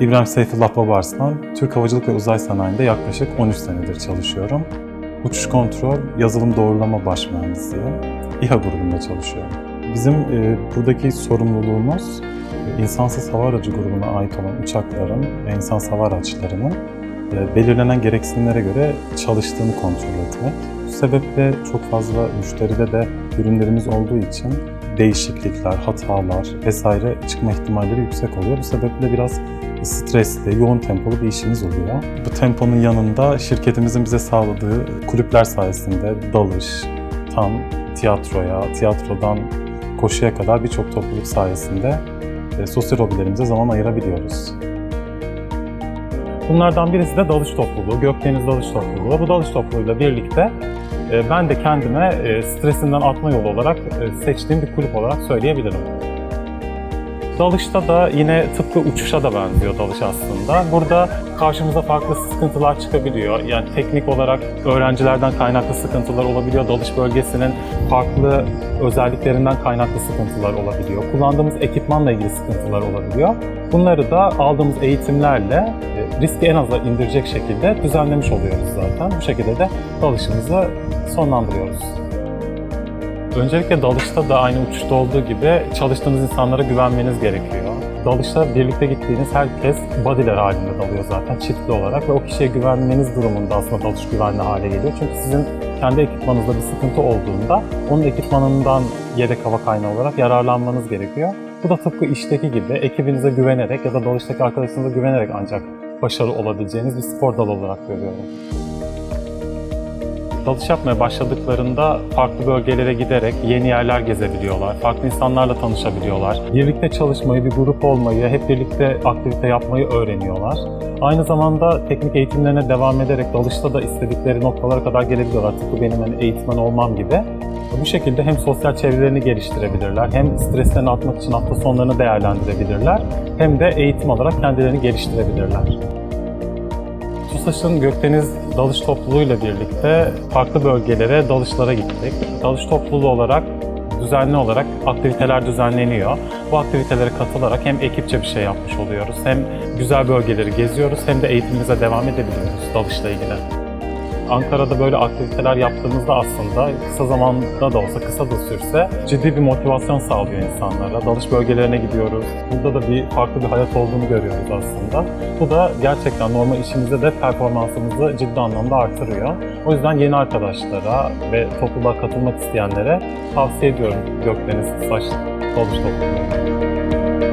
İbrahim Seyfullah Babarslan, Türk Havacılık ve Uzay Sanayi'nde yaklaşık 13 senedir çalışıyorum. Uçuş kontrol, yazılım doğrulama baş mühendisiyim. İHA grubunda çalışıyorum. Bizim e, buradaki sorumluluğumuz e, insansız hava aracı grubuna ait olan uçakların ve insansız hava araçlarının belirlenen gereksinimlere göre çalıştığını kontrol etmek. Bu sebeple çok fazla müşteride de ürünlerimiz olduğu için değişiklikler, hatalar vesaire çıkma ihtimalleri yüksek oluyor. Bu sebeple biraz stresli, yoğun tempolu bir işimiz oluyor. Bu temponun yanında şirketimizin bize sağladığı kulüpler sayesinde dalış, tam tiyatroya, tiyatrodan koşuya kadar birçok topluluk sayesinde e, sosyal hobilerimize zaman ayırabiliyoruz. Bunlardan birisi de dalış topluluğu, Gökdeniz Dalış Topluluğu. Bu dalış topluluğuyla birlikte e, ben de kendime e, stresinden atma yolu olarak e, seçtiğim bir kulüp olarak söyleyebilirim. Dalışta da yine tıpkı uçuşa da benziyor dalış aslında. Burada karşımıza farklı sıkıntılar çıkabiliyor. Yani teknik olarak öğrencilerden kaynaklı sıkıntılar olabiliyor. Dalış bölgesinin farklı özelliklerinden kaynaklı sıkıntılar olabiliyor. Kullandığımız ekipmanla ilgili sıkıntılar olabiliyor. Bunları da aldığımız eğitimlerle e, riski en aza indirecek şekilde düzenlemiş oluyoruz zaten. Bu şekilde de dalışımızı sonlandırıyoruz. Öncelikle dalışta da aynı uçuşta olduğu gibi çalıştığınız insanlara güvenmeniz gerekiyor. Dalışta birlikte gittiğiniz herkes bodyler halinde dalıyor zaten çiftli olarak ve o kişiye güvenmeniz durumunda aslında dalış güvenli hale geliyor. Çünkü sizin kendi ekipmanınızda bir sıkıntı olduğunda onun ekipmanından yedek hava kaynağı olarak yararlanmanız gerekiyor. Bu da tıpkı işteki gibi ekibinize güvenerek ya da dalıştaki arkadaşınıza güvenerek ancak başarılı olabileceğiniz bir spor dalı olarak görüyorum. Dalış yapmaya başladıklarında farklı bölgelere giderek yeni yerler gezebiliyorlar, farklı insanlarla tanışabiliyorlar. Birlikte çalışmayı, bir grup olmayı, hep birlikte aktivite yapmayı öğreniyorlar. Aynı zamanda teknik eğitimlerine devam ederek dalışta da istedikleri noktalara kadar gelebiliyorlar. Tıpkı benim hani eğitmen olmam gibi. Bu şekilde hem sosyal çevrelerini geliştirebilirler, hem streslerini atmak için hafta sonlarını değerlendirebilirler, hem de eğitim alarak kendilerini geliştirebilirler. TUSAŞ'ın Gökdeniz Dalış Topluluğu'yla birlikte farklı bölgelere dalışlara gittik. Dalış topluluğu olarak düzenli olarak aktiviteler düzenleniyor. Bu aktivitelere katılarak hem ekipçe bir şey yapmış oluyoruz, hem güzel bölgeleri geziyoruz, hem de eğitimimize devam edebiliyoruz dalışla ilgili. Ankara'da böyle aktiviteler yaptığımızda aslında kısa zamanda da olsa, kısa da sürse ciddi bir motivasyon sağlıyor insanlara. Dalış bölgelerine gidiyoruz. Burada da bir farklı bir hayat olduğunu görüyoruz aslında. Bu da gerçekten normal işimizde de performansımızı ciddi anlamda artırıyor. O yüzden yeni arkadaşlara ve topluluğa katılmak isteyenlere tavsiye ediyorum Gökdeniz Saç Dalış Topluluğu'nu.